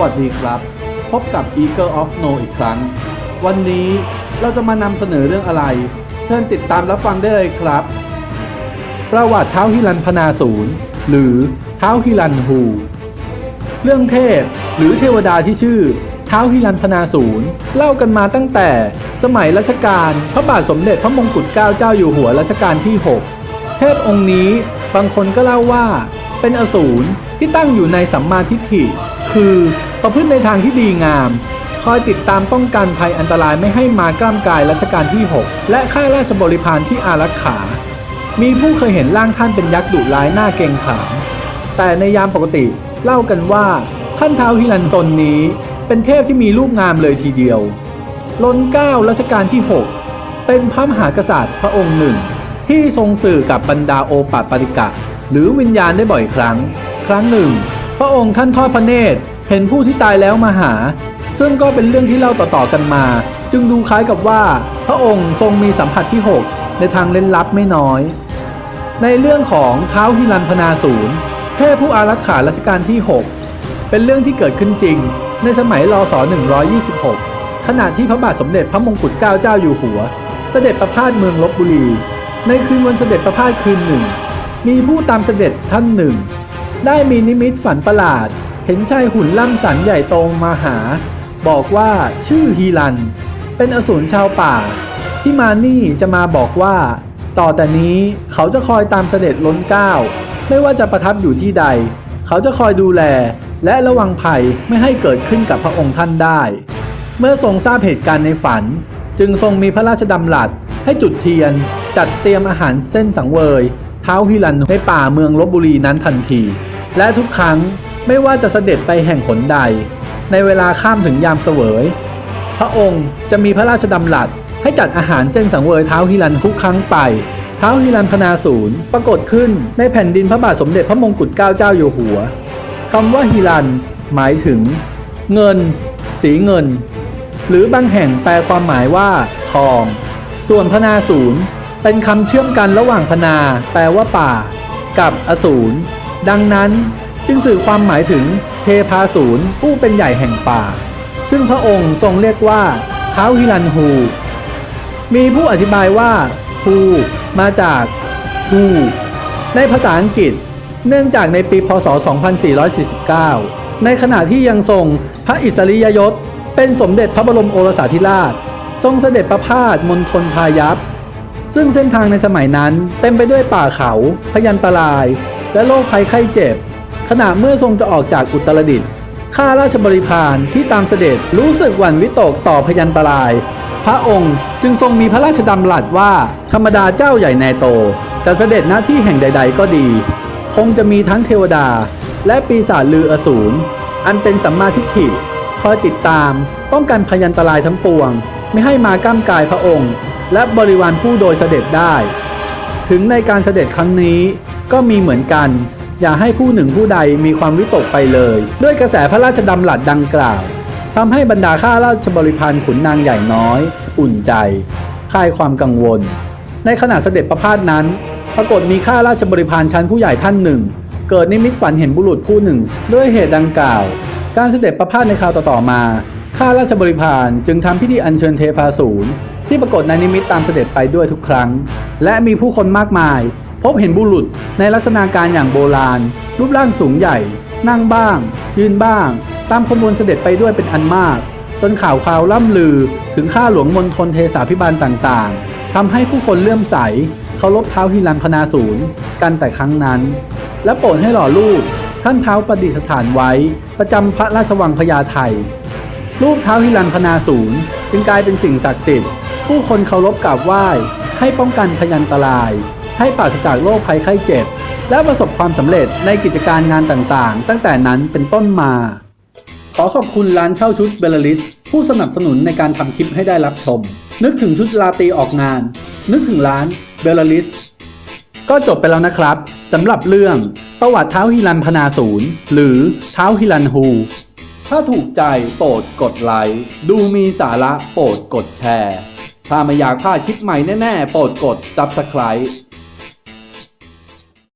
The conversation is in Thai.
วัสดีครับ พบกับ Eagle of No อีกครั้ง วันนี้เราจะมานำเสนอเรื่องอะไร เชิญติดตามรับฟังได้เลยครับ ประวัติเท้าฮิรันพนาศูนย์หรือเท้าฮิรันฮู เรื่องเทพหรือเทวดาที่ชื่อเท้าฮิรันพนาศูนย์เล่ากันมาตั้งแต่สมัยรัชกาลพระบาทสมเด็จพระมงกุฎเกล้าเจ้าอยู่หัวรัชกาลที่ 6 เทพองค์นี้บางคนก็เล่าว่า เป็นอสูรที่ตั้งอยู่ในสัมมาทิฏฐิ คือ ประพฤติในทางที่ดีงาม คอยติดตามป้องกันภัยอันตรายไม่ให้มากล้ามกายรัชกาลที่ 6 และข้าราชบริพารที่อารักขา มีผู้เคยเห็นร่างท่านเป็นยักษ์ดุร้ายหน้าเกรงขาม แต่ในยามปกติเล่ากันว่าท่านเท้าวฮิรันตนนี้ เป็นเทพที่มีรูปงามเลยทีเดียวล้นเก้ารัชกาลที่ 6 เป็นพระมหากษัตริย์พระองค์หนึ่ง ที่ทรงสื่อกับบรรดาโอปัปริกะ หรือวิญญาณได้บ่อยครั้ง ครั้งหนึ่ง พระองค์ท่านทอดพระเนตร เห็นผู้ที่ตายแล้วมาหา ซึ่งก็เป็นเรื่องที่เล่าต่อๆกันมา จึงดูคล้ายกับว่า พระองค์ทรงมีสัมผัสที่ 6 ในทางเล่นลับไม่น้อย ในเรื่องของเท้าฮิรันพนาศูนย์เทพผู้อารักขารัชกาลที่ 6 เป็นเรื่องที่เกิดขึ้นจริง ในสมัยรศ126 ขณะที่พระบาทสมเด็จพระมงกุฎเกล้าเจ้าอยู่หัว เสด็จประพาสเมืองลบบุรี ในคืนวันเสด็จประพาสคืนหนึ่ง มีผู้ตามเสด็จท่านหนึ่ง ได้มีนิมิตฝันประหลาด เห็นชายหุ่นล่ำสันใหญ่โตมาหา บอกว่าชื่อฮีรัน เป็นอสูรชาวป่า ที่มานี่จะมาบอกว่า ต่อแต่นี้เขาจะคอยตามเสด็จล้นเกล้า ไม่ว่าจะประทับอยู่ที่ใด เขาจะคอยดูแล และระวังภัยไม่ให้เกิดขึ้นกับพระองค์ท่านได้ เมื่อทรงทราบเหตุการณ์ในฝัน จึงทรงมีพระราชดำรัสให้จุดเทียน จัดเตรียมอาหารเส้นสังเวย เท้าฮิรันในป่าเมืองลบบุรีนั้นทันที และทุกครั้งไม่ว่าจะเสด็จไปแห่งหนใด ในเวลาข้ามถึงยามเสวย พระองค์จะมีพระราชดำรัสให้จัดอาหารเส้นสังเวยเท้าฮิรันทุกครั้งไป เท้าฮิรันพนาศูนย์ปรากฏขึ้นในแผ่นดินพระบาทสมเด็จพระมงกุฎเกล้าเจ้าอยู่หัวคำว่าฮิรันหมายถึง เงิน สีเงิน หรือบางแห่งแปลความหมายว่าทอง ส่วนพนาศูนย์เป็นคำเชื่อมกันระหว่างพนา แปลว่าป่า กับอสูร ดังนั้นจึงสื่อความหมายถึงเทพาศูนผู้เป็นใหญ่แห่งป่า ซึ่งพระองค์ทรงเรียกว่าเท้าฮิรันฮูมีผู้อธิบายว่าฮูมาจากฮูในภาษาอังกฤษ เนื่องจากในปีพศ 2449 ในขณะที่ยังทรงพระอิสริยยศ เป็นสมเด็จพระบรมโอรสาธิราช ทรงเสด็จประพาสมณฑลพายัพซึ่งเส้นทางในสมัยนั้นเต็มไปด้วยป่าเขา พยันตราย และโรคภัยไข้เจ็บ ขณะเมื่อทรงจะออกจากอุตรดิตถ์ข้าราชบริพารที่ตามเสด็จรู้สึกหวั่นวิตกต่อพยันตราย พระองค์จึงทรงมีพระราชดำรัสว่าธรรมดาเจ้าใหญ่ในโต จะเสด็จหน้าที่แห่งใด ๆ ก็ดี คงจะมีทั้งเทวดา และปีศาจลืออสูรอันเป็นสัมมาทิฏฐิคอยติดตามป้องกันพยันตรายทั้งปวง ไม่ให้มาก้ามกายพระองค์ และบริวารผู้โดยเสด็จได้ ถึงในการเสด็จครั้งนี้ ก็มีเหมือนกัน อย่าให้ผู้หนึ่งผู้ใดมีความวิตกไปเลย ด้วยกระแสพระราชดำรัสดังกล่าวทำให้บรรดาข้าราชบริพารขุนนางใหญ่น้อย อุ่นใจคลายความกังวล ในขณะเสด็จประพาสนั้น ปรากฏมีข้าราชบริพารชั้นผู้ใหญ่ท่านหนึ่ง เกิดนิมิตฝันเห็นบุรุษผู้หนึ่ง ด้วยเหตุดังกล่าว การเสด็จประพาสในคราวต่อๆมาข้าราชบริพารจึงทำพิธีอัญเชิญเทพาสูรที่ปรากฏในนิมิตตามเสด็จไปด้วยทุกครั้ง และมีผู้คนมากมาย พบเห็นบุรุษในลักษณะการอย่างโบราณ รูปร่างสูงใหญ่ นั่งบ้าง ยืนบ้าง ตามขบวนเสด็จไปด้วยเป็นอันมาก จนข่าวคราวล่ำลือถึงข้าหลวงมณฑลเทสาพิบาลต่างๆทำให้ผู้คนเลื่อมใสเคารพเท้าฮิรันพนาศูนย์กันแต่ครั้งนั้น และโปรดให้หล่อรูปท่านเท้าประดิษฐานไว้ ประจำพระราชวังพญาไทรูปเท้าฮิรันพนาศูนย์จึงกลายเป็นสิ่งศักดิ์สิทธิ์ ผู้คนเคารพกราบไหว้ให้ป้องกันพยันตราย ให้ปราศจากโรคภัยไข้เจ็บ และประสบความสำเร็จในกิจการงานต่างๆ ตั้งแต่นั้นเป็นต้นมา ขอขอบคุณร้านเช่าชุดเบลลิสผู้สนับสนุนในการทำคลิปให้ได้รับชม นึกถึงชุดลาตีออกงาน นึกถึงร้านเบลลิสก็จบไปแล้วนะครับสำหรับเรื่องประวัติเท้าฮิรันพนาศูนย์หรือเท้าฮิรันฮู ถ้าถูกใจโปรดกดไลค์ดูมีสาระโปรดกดแชร์ ถ้าไม่อยากพลาดคลิปใหม่แน่ ๆ โปรดกด Subscribe